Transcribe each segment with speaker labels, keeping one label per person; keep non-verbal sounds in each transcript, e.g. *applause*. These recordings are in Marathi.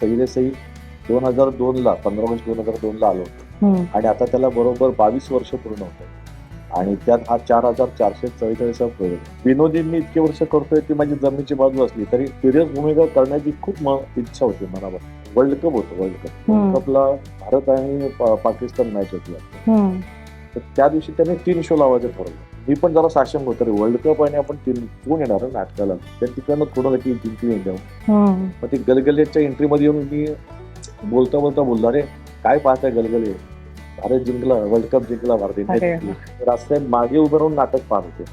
Speaker 1: पहिले सही दोन हजार दोन ला पंधरा ऑगस्ट दोन हजार दोन ला आलो होतो. आणि आता त्याला बरोबर बावीस वर्ष पूर्ण होत आणि त्यात हा चार हजार चारशे चव्वेचाळीस प्रयोग. विनोदी मी इतके वर्ष करतोय ती माझी जमिनीची बाजू असली तरी सिरियस भूमिका करण्याची खूप म- इच्छा होती मनापासून वर्ल्ड कप होतो वर्ल्ड कप. वर्ल्ड कपला भारत आणि पाकिस्तान मॅच होती. तर त्या दिवशी त्याने तीन शो लावायचं ठरवलं मी पण जरा साशंक होतो रे. वर्ल्ड कप आणि आपण कोण येणार नाटकाला? त्या तिकडनं थोडं की जिंकली इंडिया. मग ती गलगलेच्या एंट्री मध्ये येऊन मी बोलता बोलता बोललो अरे काय पाहताय गलगले अरे जिंकला. वर्ल्ड कप जिंकला भारत इंडिया रस्त्यात मागे उभं राहून नाटक पाहत होते.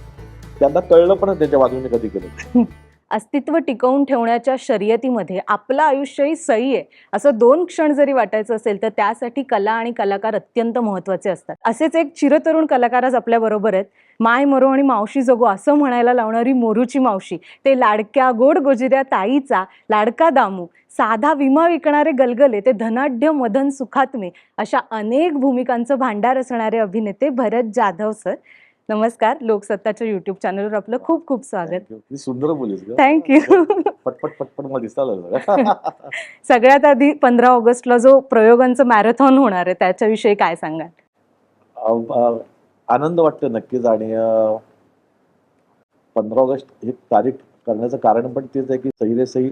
Speaker 1: त्यांना कळलं पण त्याच्या बाजूने कधी केलं. *laughs*
Speaker 2: अस्तित्व टिकवून ठेवण्याच्या शर्यतीमध्ये आपलं आयुष्यही सही आहे. असं दोन क्षण जरी वाटायचं असेल तर त्यासाठी कला आणि कलाकार अत्यंत महत्त्वाचे असतात. असेच एक चिरतरुण कलाकार आज आपल्या बरोबर आहेत. माय मरो आणि मावशी जगो असं म्हणायला लावणारी मोरूची मावशी. ते लाडक्या गोड गोजिऱ्या ताईचा लाडका दामू. साधा विमा विकणारे गलगले ते धनाढ्य मदन सुखात्मे अशा अनेक भूमिकांचं भांडार असणारे अभिनेते भरत जाधव सर. नमस्कार लोकसत्ताच्या युट्यूब चॅनलवर आपलं खूप खूप स्वागत.
Speaker 1: सुंदर बोलीस ग.
Speaker 2: थँक्यू *laughs*
Speaker 1: पटपट पटपटमध्ये दिसता *laughs*
Speaker 2: सगळ्यात आधी पंधरा ऑगस्टला जो प्रयोगांचं मॅरेथॉन होणार आहे त्याच्याविषयी काय सांगाल?
Speaker 1: आनंद वाटतो नक्कीच आणि पंधरा ऑगस्ट ही तारीख करण्याचं कारण पण तेच आहे की सही रे सही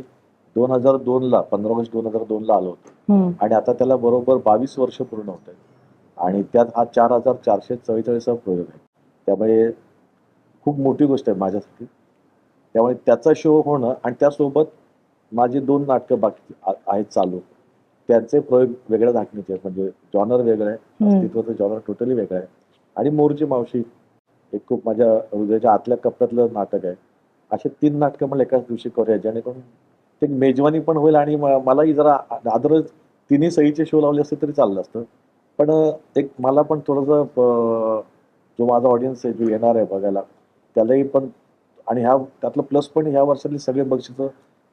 Speaker 1: दोन हजार दोन ला पंधरा ऑगस्ट दोन हजार दोन ला आलो होतो. आणि आता त्याला बरोबर बावीस वर्ष पूर्ण होत आहेत. आणि त्यात हा चार हजार चारशे चव्वेचाळीस प्रयोग आहे. त्यामुळे खूप मोठी गोष्ट आहे माझ्यासाठी. त्यामुळे त्याचा शो होणं आणि त्यासोबत माझी दोन नाटकं बाकी आहेत चालू. त्यांचे प्रयोग वेगळ्या दाखण्याचे आहेत. म्हणजे जॉनर वेगळं आहे. अस्तित्वाचं जॉनर टोटली वेगळं आहे. आणि मोरची मावशी एक खूप माझ्या हृदयाच्या आतल्या कप्प्यातलं नाटक आहे. असे तीन नाटकं मला एकाच दिवशी करूया. जेणेकरून ते मेजवानी पण होईल आणि मलाही जरा अदर तिन्ही सहीचे शो लावले असते तरी चाललं असतं. पण एक मला पण थोडंसं जो माझा ऑडियन्स आहे जो येणार आहे बघायला त्यालाही पण आणि ह्या त्यातलं प्लस पण ह्या वर्षातली सगळे बक्षिसं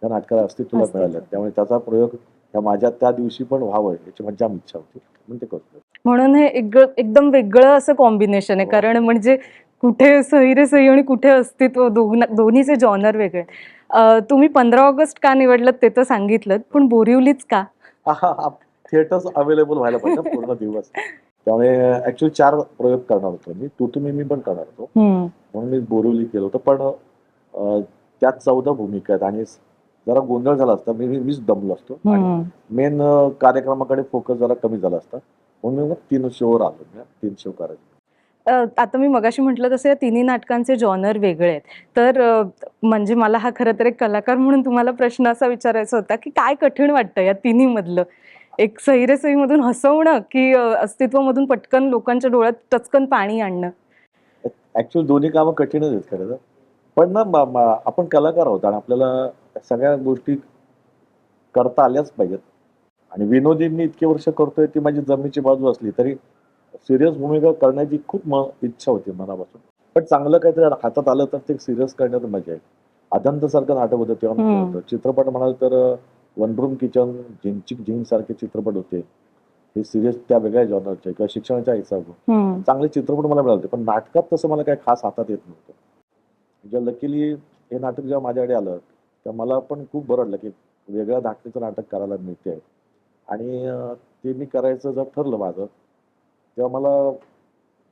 Speaker 1: या नाटकाला अस्तित्वाला
Speaker 2: अस्तित्व.
Speaker 1: मिळाल्या त्यामुळे त्याचा प्रयोग माझ्या त्या दिवशी पण व्हावं याची माझी जाम इच्छा होती. म्हणून ते करतो
Speaker 2: म्हणून हे एक- एकदम वेगळं असं कॉम्बिनेशन आहे.
Speaker 1: हो.
Speaker 2: कारण म्हणजे कुठे सही सही आणि कुठे अस्तित्व दोन दोन्हीचे जॉनर वेगळे. तुम्ही पंधरा ऑगस्ट का निवडलं ते तर सांगितलं पण बोरिवलीच का? *laughs*
Speaker 1: थिएटर्स अवेलेबल व्हायला पाहिजे पूर्ण दिवस. *laughs* त्यामुळे ऍक्च्युली चार प्रयोग करणार होतो मी. तू तुम्ही मी पण करणार होतो. म्हणून मी बोरिवली केलं होतं. पण त्यात चौदा भूमिका आहेत आणि जरा गोंधळ झाला असता मी मीच दमलो असतो. आणि. मेन कार्यक्रमाकडे फोकस जरा कमी झाला असता. म्हणून मी मग तीन शोवर आलो. तीन शो करायचे.
Speaker 2: आता मी मगाशी म्हटलं तसं या तिन्ही नाटकांचे जॉनर वेगळे आहेत. तर म्हणजे मला हा खरं तर एक कलाकार म्हणून तुम्हाला प्रश्न असा विचारायचा होता की काय कठीण वाटतं या तिन्ही मधलं एक सही रे सहीमधून हसवणं की अस्तित्वामधून पटकन लोकांच्या डोळ्यात टचकन पाणी आणणं.
Speaker 1: ऍक्च्युअली दोन्ही कामं कठीणच आहेत खरं तर. पण ना आपण कलाकार आहोत आणि आपल्याला सगळ्या गोष्टी करता आल्याच पाहिजेत. आणि विनोदी मी इतके वर्ष करतोय ती माझी जमिनीची बाजू असली तरी सिरियस भूमिका करण्याची खूप म इच्छा होती मनापासून. पण चांगलं काहीतरी हातात आलं तर ते सिरियस करण्यात मजा आहे अदंत सारखं नाटक होतं तेव्हा. चित्रपट म्हणाल तर वन रूम किचन झिंचिक झिंग सारखे चित्रपट होते हे सिरियस त्या वेगळ्या जॉनरचे किंवा शिक्षणाच्या हिसाब. चांगले चित्रपट मला मिळाले पण नाटकात तसं मला काही खास हातात येत नव्हतं. जेव्हा लकीली हे नाटक जेव्हा माझ्याकडे आलं तेव्हा मला पण खूप बरं वाटलं की वेगळ्या धाकटीचं नाटक करायला मिळते आणि ते मी करायचं जर ठरलं माझं तेव्हा मला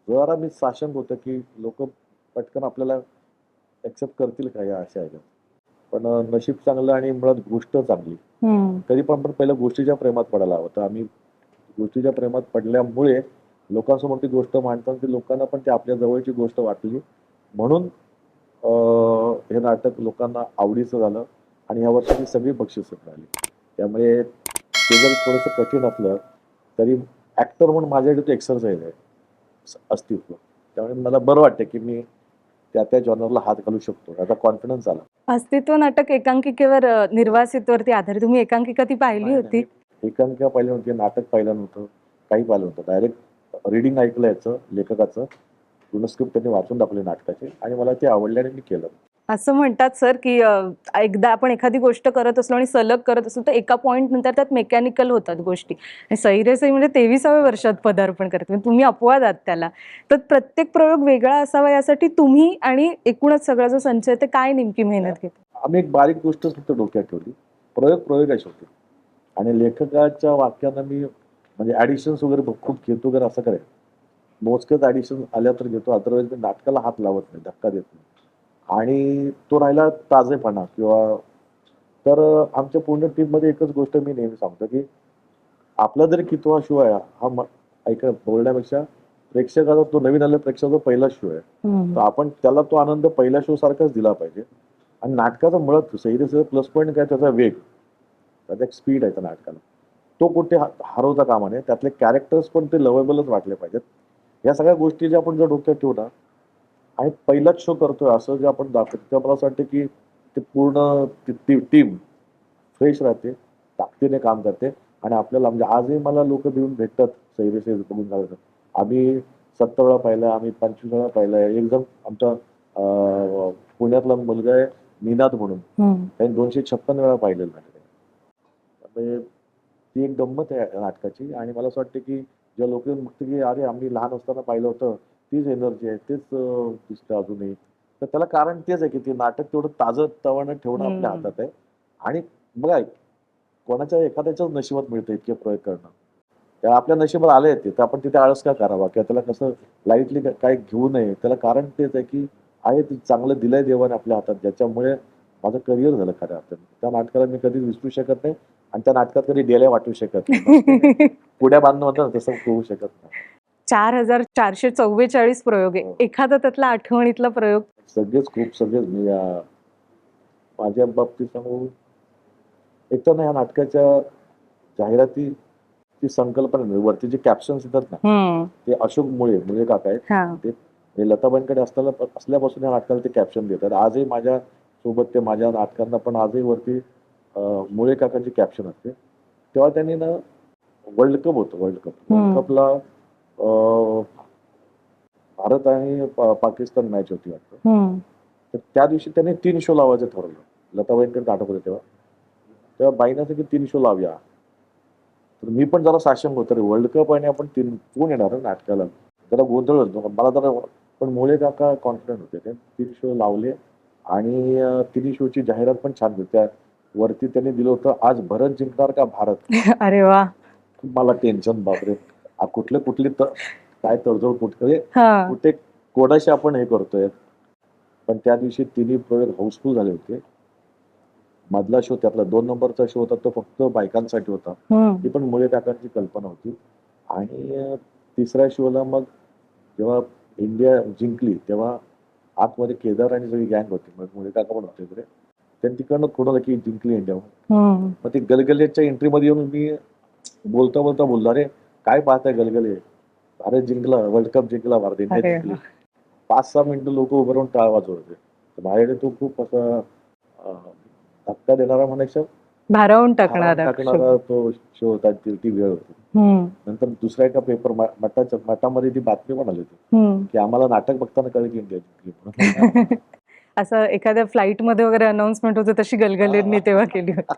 Speaker 1: जरा मी साशंक होतं की लोक पटकन आपल्याला ऍक्सेप्ट करतील का या अशा ह्याच्यात. पण नशीब चांगलं आणि मुळात गोष्ट चांगली. कधी पण आपण पहिल्या गोष्टीच्या प्रेमात पडायला हवं. तर आम्ही गोष्टीच्या प्रेमात पडल्यामुळे लोकांसमोर ती गोष्ट मांडताना ती लोकांना पण ती आपल्या जवळची गोष्ट वाटली. म्हणून हे नाटक लोकांना आवडीचं झालं आणि ह्या वर्षी सगळी बक्षिसं मिळाली. त्यामुळे ते जर थोडंसं कठीण असलं तरी ऍक्टर म्हणून माझ्याकडे तो एक्सरसाइज आहे. अस्तित्व. त्यामुळे मला बरं वाटतं की मी त्या त्या जॉनरला हात घालू शकतो. आता कॉन्फिडन्स आला.
Speaker 2: अस्तित्व नाटक एकांकिकेवर निर्वासितवरती आधारित. तुम्ही एकांकिका ती पाहिली होती?
Speaker 1: एकांकिका पाहिलं नव्हती नाटक पाहिलं नव्हतं काही पाहिलं नव्हतं. डायरेक्ट रिडिंग ऐकलं याचं लेखकाचं. गुणस्क्रिप्ट त्यांनी वाचून दाखवले नाटकाचे आणि मला ते आवडले आणि मी केलं.
Speaker 2: असं म्हणतात सर की एकदा आपण एखादी गोष्ट करत असलो आणि सलग करत असलो तर एका पॉईंट नंतर त्यात मेकॅनिकल होतात गोष्टी. आणि म्हणजे तेविसाव्या वर्षात पदार्पण करत म्हणजे तुम्ही अपवाद आहात त्याला. तर प्रत्येक प्रयोग वेगळा असावा यासाठी तुम्ही आणि एकूणच सगळा जो संचय ते काय नेमकी मेहनत घेत?
Speaker 1: आम्ही एक बारीक गोष्ट फक्त डोक्यात ठेवली. प्रयोग प्रयोग आहे आणि लेखकाच्या वाक्यानं मी म्हणजे ऍडिशन्स वगैरे खूप घेतो वगैरे असं करेल मोजकेच ॲडिशन आल्या तर घेतो. अदरवाईज मी नाटकाला हात लावत नाही धक्का देत नाही. आणि तो राहिला ताजेपणा किंवा तर आमच्या पूर्ण टीममध्ये एकच गोष्ट मी नेहमी सांगतो की आपला जरी कितवा शो आहे हा ऐका बोलण्यापेक्षा प्रेक्षकाचा तो नवीन आलेल्या प्रेक्षकाचा पहिला शो आहे. तर आपण त्याला तो आनंद पहिल्या शो सारखाच दिला पाहिजे. आणि नाटकाचा मुळात सिरियस प्लस पॉईंट काय त्याचा वेग त्याचा एक स्पीड आहे त्या नाटकाला. तो कुठे हरवता कामा नये त्यातले कॅरेक्टर्स पण ते लवेबलच वाटले पाहिजेत. या सगळ्या गोष्टी ज्या आपण जर डोक्यात ठेवू ना आणि पहिलाच शो करतोय. असं जे आपण दाखवतो तेव्हा मला असं वाटतं की ते पूर्ण ती टीम फ्रेश राहते ताकदीने काम करते आणि आपल्याला म्हणजे आजही मला लोक देऊन भेटतात सैरे सैर बघून झालं आम्ही सत्तर वेळा पाहिलं आम्ही पंचवीस वेळा पाहिलंय. एकदम आमचा पुण्यातला मुलगा आहे निनाद म्हणून. त्यांनी दोनशे छप्पन वेळा पाहिलेलं नाटक त्यामुळे ती एक गंमत आहे नाटकाची आणि मला असं वाटतं की ज्या लोक बघते की अरे आम्ही लहान असताना पाहिलं होतं तीच एनर्जी आहे तेच दिसतं अजूनही. तर त्याला कारण तेच आहे की ते नाटक तेवढं ताजं तवानं ठेवणं आपल्या. हातात आहे. आणि बघा कोणाच्या एखाद्याच्याच नशिबात मिळतं इतके प्रयोग करणं. त्या आपल्या नशिबात आले ते तर आपण तिथे आळस का करावा? किंवा त्याला कसं लाईटली काय घेऊ नये? त्याला कारण तेच आहे की आहे ते चांगलं दिलंय देवाने आपल्या हातात ज्याच्यामुळे माझं करिअर झालं खऱ्या अर्थाने. त्या नाटकाला मी कधीच विसरू शकत नाही आणि त्या नाटकात कधी डेल्या वाटू शकत नाही. *laughs* पुढ्या बांधणं होतं तसं होऊ शकत नाही.
Speaker 2: चार हजार चारशे चव्वेचाळीस प्रयोग आहे. एखादा त्यातला आठवणीतला प्रयोग
Speaker 1: सगळेच खूप सगळेच मी या- माझ्या बाबतीत सांगू एक तर ना या नाटकाच्या जाहिराती ची संकल्पना. वरती जे कॅप्शन्स येतात ना
Speaker 2: हम्म.
Speaker 1: ते अशोक मुळे मुळे काका आहेत
Speaker 2: हा
Speaker 1: हे लताबाईंकडे असताना असल्यापासून या नाटकाला ते कॅप्शन देतात आजही माझ्या सोबत ते माझ्या नाटकांना पण आजही वरती अं, मुळे काकांची कॅप्शन असते तेव्हा त्यांनी ना वर्ल्ड कप होतं वर्ल्ड कप
Speaker 2: हम्म.
Speaker 1: वर्ल्ड कपला भारत आणि पा- पाकिस्तान मॅच होती वाटतं.
Speaker 2: हम्म.
Speaker 1: तर त्या दिवशी त्यांनी तीन शो लावायचं ठरवलं. लताबाईंकडे नाटक होते तेव्हा. तेव्हा बाईनं की तीन शो लावूया. तर मी पण जरा साशंक होतो. रे वर्ल्ड कप आणि आपण तीन कोण येणार नाटकाला? जरा गोंधळ होतो. मला जरा पण मुळे काका कॉन्फिडंट होते. ते तीन शो लावले आणि अं, तिन्ही शोची जाहिरात पण छान होती त्या वरती त्यांनी दिलं होतं आज भरत जिंकणार का भारत? *laughs*
Speaker 2: अरे वा.
Speaker 1: मला टेन्शन बापरे. कुठले कुठली काय तडजोड कुठे
Speaker 2: हा.
Speaker 1: कुठे कोणाशी आपण हे करतोय. पण त्या दिवशी तिन्ही प्रयोग हाऊसफुल झाले होते. मधला शो त्यातला दोन नंबरचा शो होता तो फक्त बायकांसाठी होता. ती पण मुळे काकांची कल्पना होती. आणि तिसऱ्या शोला मग जेव्हा इंडिया जिंकली तेव्हा आतमध्ये केदार आणि सगळी गँग होती. मग मुळे काका पण होते इकडे त्यांनी तिकडनं खोडवलं की जिंकली इंडिया. मग ते गलगलेच्या एंट्री मध्ये येऊन मी बोलता बोलता बोललो अरे काय पाहताय गलगले? भारत जिंकला वर्ल्ड कप जिंकला भारत इंडिया जिंकली. पाच सहा मिनिटं लोक उभं राहून टाळ वाजवत होते तर माझ्याकडे तो खूप असा धक्का देणारा म्हणायचं
Speaker 2: भारावून टाकणारा
Speaker 1: टाकणारा तो शो होता ती वेळ होती. नंतर दुसऱ्या एका पेपर मठाच्या मठामध्ये ती बातमी पण आली होती. की आम्हाला नाटक बघताना कळलं की इंडिया जिंकली. *laughs*
Speaker 2: असं एखाद्या फ्लाईटमध्ये वगैरे अनाउन्समेंट होते तशी गलगलेंनी तेव्हा केली होती.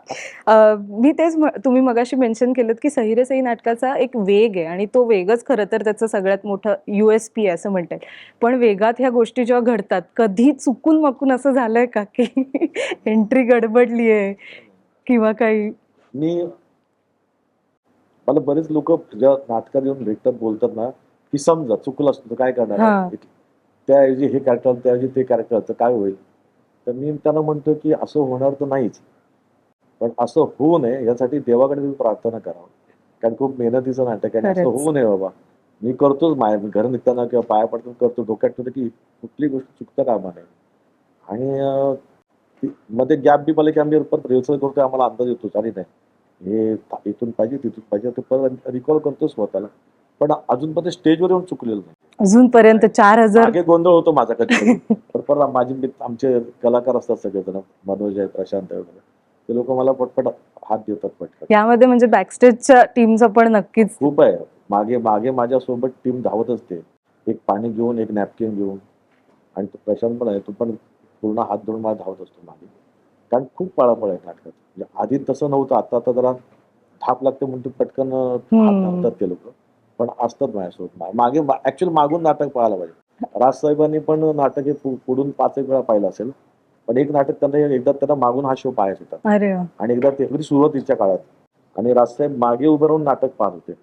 Speaker 2: मी तेच म्ह- तुम्ही मगाशी मेन्शन केलं की सहिरे सही नाटकाचा एक वेग आहे आणि तो वेगच खरं तर त्याचं सगळ्यात मोठं युएसपी आहे असं म्हणतात पण वेगात ह्या गोष्टी जेव्हा घडतात कधी चुकून मकून असं झालंय का की *laughs* एंट्री गडबडली आहे किंवा काही?
Speaker 1: मी मला बरेच लोक ज्या नाटकात येऊन भेटतात बोलतात ना की समजा चुकलं असतं काय करणार? त्याऐवजी हे कॅरेक्टर त्याऐवजी ते कॅरेक्टर तर काय होईल? तर मी त्यांना म्हणतो की असं होणार तर नाहीच. पण असं होऊ नये यासाठी देवाकडे तुम्ही प्रार्थना करावं. कारण खूप मेहनतीचं नाटक आहे असं. होऊ नये बाबा. मी करतोच माय घर निघताना किंवा पाया पडताना करतो डोक्यात ठेवतो की कुठली गोष्ट चुकता कामा नये. आणि ती- मध्ये गॅप बी मला की आम्ही परत रिहर्सल करतोय आम्हाला अंदाज येतोच आणि नाही. हे इथून पाहिजे तिथून पाहिजे ते परत रिकॉल करतो स्वतःला. पण अजून पण स्टेजवर येऊन चुकलेलं नाही.
Speaker 2: अजूनपर्यंत चार हजार
Speaker 1: मागे गोंधळ होतो माझा कधी परत माझे मित्र- आमचे कलाकार असतात सगळेजण मनोज आहे प्रशांत आहे वगैरे. ते लोक मला पटपट हात देतात पटपट
Speaker 2: यामध्ये म्हणजे बॅकस्टेजच्या टीमचं पण नक्कीच
Speaker 1: खूप आहे. मागे मागे माझ्यासोबत टीम धावत असते एक पाणी घेऊन एक नॅपकिन घेऊन. आणि तो प्रशांत पण आहे. तो पण पूर्ण हात धरून मला धावत असतो मागे. कारण खूप पळापळ आहे नाटकात म्हणजे आधी तसं नव्हतं. आता आता जरा थाप लागते म्हणून ते पटकन अं, हात
Speaker 2: हम्म.
Speaker 1: धावतात ते लोक. पण असतात माझ्यासोबत मागे ऍक्च्युअली मागून नाटक पाहायला पाहिजे. राजसाहेबांनी पण नाटक हे पुढून पाच एक वेळा पाहिलं असेल पण एक नाटक त्यांना एकदा त्यांना मागून हा शो पाहायचा होता. आणि एकदा ते अगदी सुरुवातीच्या काळात. आणि राजसाहेब मागे उभं राहून नाटक पाहत होते.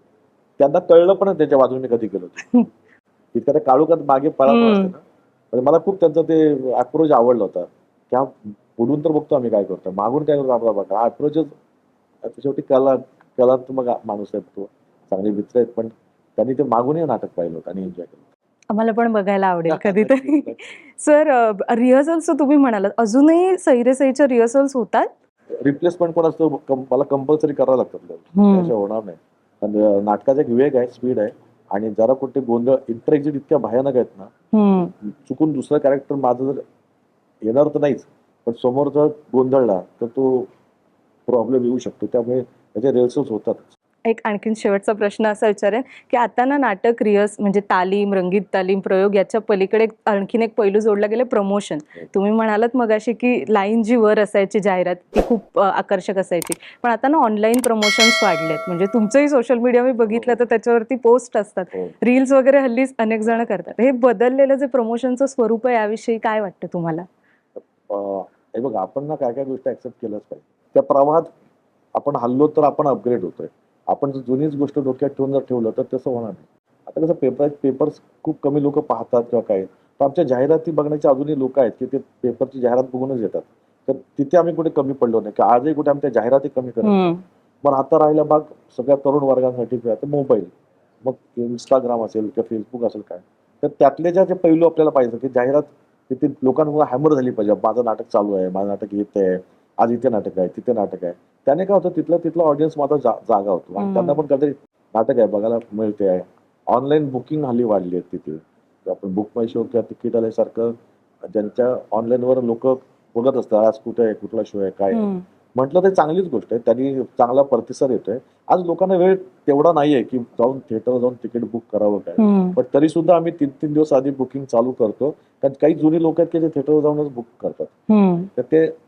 Speaker 1: त्यांना कळलं पण त्याच्या बाजूने कधी गेलो होतो. इतका त्या काळोखात मागे पळा
Speaker 2: हम्म.
Speaker 1: असते ना. पण मला खूप त्यांचा ते अप्रोच आवडला होता. की हा पुढून तर बघतो आम्ही काय करतो. मागून काय करतो आपला बघा. अप्रोचच शेवटी कला कलात्मक माणूस आहे तो. चांगले मित्र आहेत पण त्यांनी ते मागूनही नाटक पाहिलं होतं आणि एन्जॉय केलं
Speaker 2: आम्हाला पण बघायला आवडेल *laughs* *laughs* कधीतरी. सर रिहर्सल्स तुम्ही म्हणालात. अजूनही सैरे सईच्या रिहर्सल्स होतात?
Speaker 1: रिप्लेसमेंट पण असतं? मला कंपल्सरी करावं लागतं. होणार नाही. नाटकाचा एक वेग आहे स्पीड आहे. आणि जरा कुठे गोंधळ इंटर एक्झिट इतक्या भयानक आहेत ना. चुकून दुसरं कॅरेक्टर माझं जर येणार तर नाहीच. पण समोर जर गोंधळला तर तो प्रॉब्लेम येऊ शकतो. त्यामुळे त्याचे रिहर्सल्स होतात
Speaker 2: एक आणखीन शेवटचा प्रश्न असा विचारेन की आता ना नाटक रिहर्स म्हणजे तालीम रंगीत तालीम प्रयोग याच्या पलीकडे एक- आणखीन एक पैलू जोडला गेले प्रमोशन तुम्ही म्हणालात मगाशी की लाईन जी वर असायची जाहिरात ती खूप आकर्षक असायची. पण आता ना ऑनलाईन प्रमोशन्स वाढलेत. म्हणजे तुमचंही सोशल मीडिया मी बघितलं तर त्याच्यावरती पोस्ट असतात.
Speaker 1: हो.
Speaker 2: रील्स वगैरे हल्लीच अनेक जण करतात. हे बदललेलं जे प्रमोशनचं स्वरूप आहे याविषयी काय वाटतं तुम्हाला?
Speaker 1: हे बघा आपण ना काय काय गोष्टी ऍक्सेप्ट केल्याच पाहिजे. त्या प्रवाहात आपण हल्लो तर आपण अपग्रेड होतोय. आपण जर जुनीच गोष्ट डोक्यात ठेवून जर ठेवलं तर तसं होणार नाही. आता कसं पेपर पेपर्स खूप कमी लोक पाहतात किंवा काय. तर आमच्या जाहिराती बघण्याचे अजूनही लोक आहेत की ते पेपरची जाहिरात बघूनच येतात. तर तिथे आम्ही कुठे कमी पडलो नाही की आजही कुठे आम्ही त्या जाहिराती कमी करत. पण आता राहिला भाग सगळ्या तरुण वर्गांसाठी किंवा तर मोबाईल मग इंस्टाग्राम असेल किंवा फेसबुक असेल काय. तर त्यातले ज्या जे पैलू आपल्याला पाहिजे की जाहिरात तिथे लोकांवर हॅमर झाली पाहिजे. माझं नाटक चालू आहे माझं नाटक येत आहे आज इथे नाटक आहे तिथे नाटक आहे. त्याने काय होतं तिथलं तिथलं ऑडियन्स माझा जा- जागा होतो. आणि. त्यांना पण कधी नाटक आहे बघायला मिळते आहे. ऑनलाईन बुकिंग हल्ली वाढली आहेत तिथे. आपण बुक माय शो किंवा तिकीट आल्यासारखं ज्यांच्या ऑनलाईनवर लोक बघत असतात आज कुठे आहे कुठला शो आहे काय आहे. म्हटलं ते चांगलीच गोष्ट आहे. त्यांनी चांगला प्रतिसाद येतोय. आज लोकांना वेळ तेवढा नाहीये की जाऊन थिएटर जाऊन तिकीट बुक करावं काय. पण तरी सुद्धा आम्ही तीन तीन दिवस आधी बुकिंग चालू करतो. कारण काही जुनी लोक आहेत की जे थिएटरवर जाऊनच बुक करतात. तर ते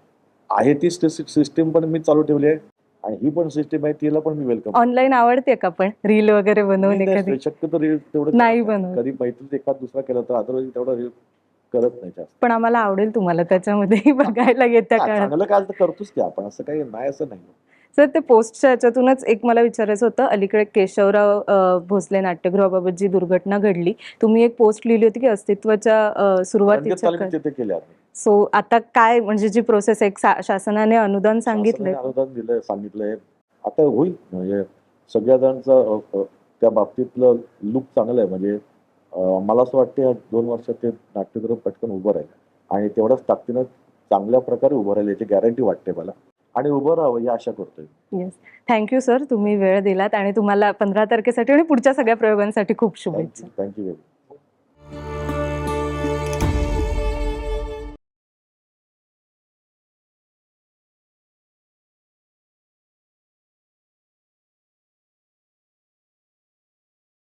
Speaker 1: आहे ती सिस्टीम पण मी चालू ठेवली आहे. आणि ही पण सिस्टीम आहे तिला पण मी वेलकम.
Speaker 2: ऑनलाईन आवडते का पण? रील वगैरे बनवून एखादी
Speaker 1: शक्यतो रील तेवढं
Speaker 2: नाही बनवत.
Speaker 1: कधी मैत्रीत एखाद दुसरा केला तर अदरवाईज तेवढा रील करत नाही जास्त.
Speaker 2: पण आम्हाला आवडेल तुम्हाला त्याच्यामध्ये बघायला येत्या काळात.
Speaker 1: चांगलं काय तर करतोच ते आपण असं काही नाही असं नाही.
Speaker 2: सर ते पोस्टच्या याच्यातूनच एक मला विचारायचं होतं. अलीकडे केशवराव भोसले नाट्यगृहाबाबत जी दुर्घटना घडली तुम्ही एक पोस्ट लिहिली होती की अस्तित्वाच्या सुरुवातीच्या सो आता काय म्हणजे जी प्रोसेस एक शासनाने अनुदान सांगितलंय.
Speaker 1: शासनाने अनुदान दिलंय सांगितलंय. आता होईल म्हणजे सगळ्या जणांचं त्या बाबतीतलं लुक चांगलं आहे म्हणजे मला असं वाटतं या दोन वर्षात ते नाट्यगृह पटकन उभं राहील. आणि तेवढ्याच ताकदीनं चांगल्या प्रकारे उभं राहील याची गॅरंटी वाटते मला. आणि उभं राहावं ही आशा करतोय.
Speaker 2: येस थँक्यू सर तुम्ही वेळ दिलात आणि तुम्हाला पंधरा तारखेसाठी आणि पुढच्या सगळ्या प्रयोगांसाठी खूप शुभेच्छा.
Speaker 1: थँक्यू